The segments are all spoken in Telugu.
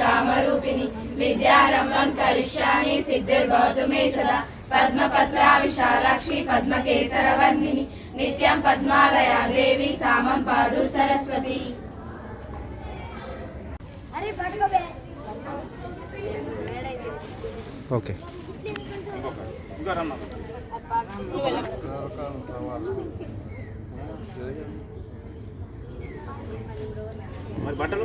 కామరూపిణి విద్యారంభం కరిష్యామి సిద్ధిర్భవతు మే సదా. పద్మపత్ర విశాలాక్షి పద్మకేసర వర్ణిని నిత్యం పద్మాలయా దేవి సామం పాదు సరస్వతి. ఓకే. మరి బట్టలు?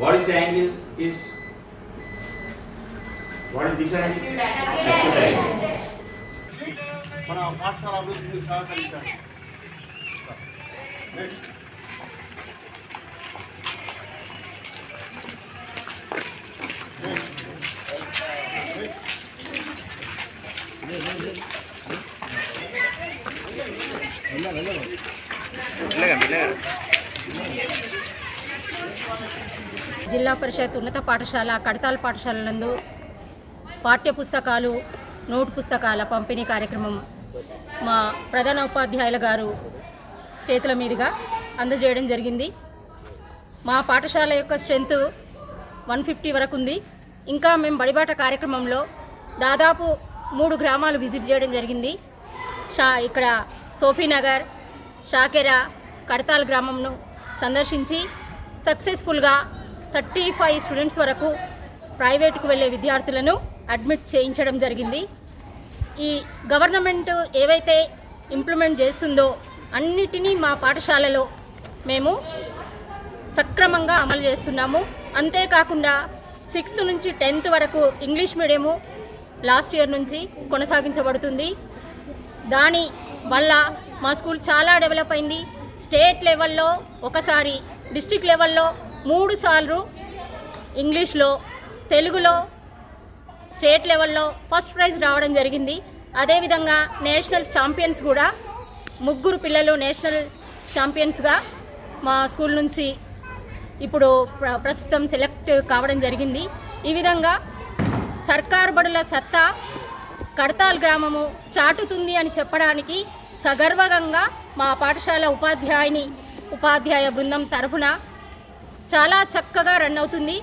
What is the angle is? What is this angle? మన పాఠశాల అభివృద్ధికి సహకరించండి నెక్స్ట్ జిల్లా పరిషత్ ఉన్నత పాఠశాల కడతాల పాఠశాల నందు పాఠ్య పుస్తకాలు నోట్ పుస్తకాల పంపిణీ కార్యక్రమం మా ప్రధాన ఉపాధ్యాయుల గారు చేతుల మీదుగా అందజేయడం జరిగింది. మా పాఠశాల యొక్క స్ట్రెంత్ వన్ ఫిఫ్టీ వరకు ఉంది. ఇంకా మేము బడిబాట కార్యక్రమంలో దాదాపు మూడు గ్రామాలు విజిట్ చేయడం జరిగింది. షా ఇక్కడ సోఫీనగర్ షాకెరా కడతాల్ గ్రామంను సందర్శించి సక్సెస్ఫుల్గా థర్టీ ఫైవ్ స్టూడెంట్స్ వరకు ప్రైవేట్కు వెళ్ళే విద్యార్థులను అడ్మిట్ చేయించడం జరిగింది. ఈ గవర్నమెంట్ ఏవైతే ఇంప్లిమెంట్ చేస్తుందో అన్నిటినీ మా పాఠశాలలో మేము సక్రమంగా అమలు చేస్తున్నాము. అంతేకాకుండా సిక్స్త్ నుంచి టెన్త్ వరకు ఇంగ్లీష్ మీడియము లాస్ట్ ఇయర్ నుంచి కొనసాగించబడుతుంది. దాని వల్ల మా స్కూల్ చాలా డెవలప్ అయింది. స్టేట్ లెవెల్లో ఒకసారి డిస్ట్రిక్ట్ లెవెల్లో మూడు సార్లు ఇంగ్లీష్లో తెలుగులో స్టేట్ లెవెల్లో ఫస్ట్ ప్రైజ్ రావడం జరిగింది. అదేవిధంగా నేషనల్ ఛాంపియన్స్ కూడా ముగ్గురు పిల్లలు నేషనల్ ఛాంపియన్స్గా మా స్కూల్ నుంచి ఇప్పుడు ప్ర- ప్రస్తుతం సెలెక్ట్ కావడం జరిగింది. ఈ విధంగా సర్కార్ బడుల సత్తా కడతాల్ గ్రామము చాటుతుంది అని చెప్పడానికి సగర్వంగా మా పాఠశాల ఉపాధ్యాయుని ఉపాధ్యాయ బృందం తరఫున చాలా చక్కగా రన్ అవుతుంది.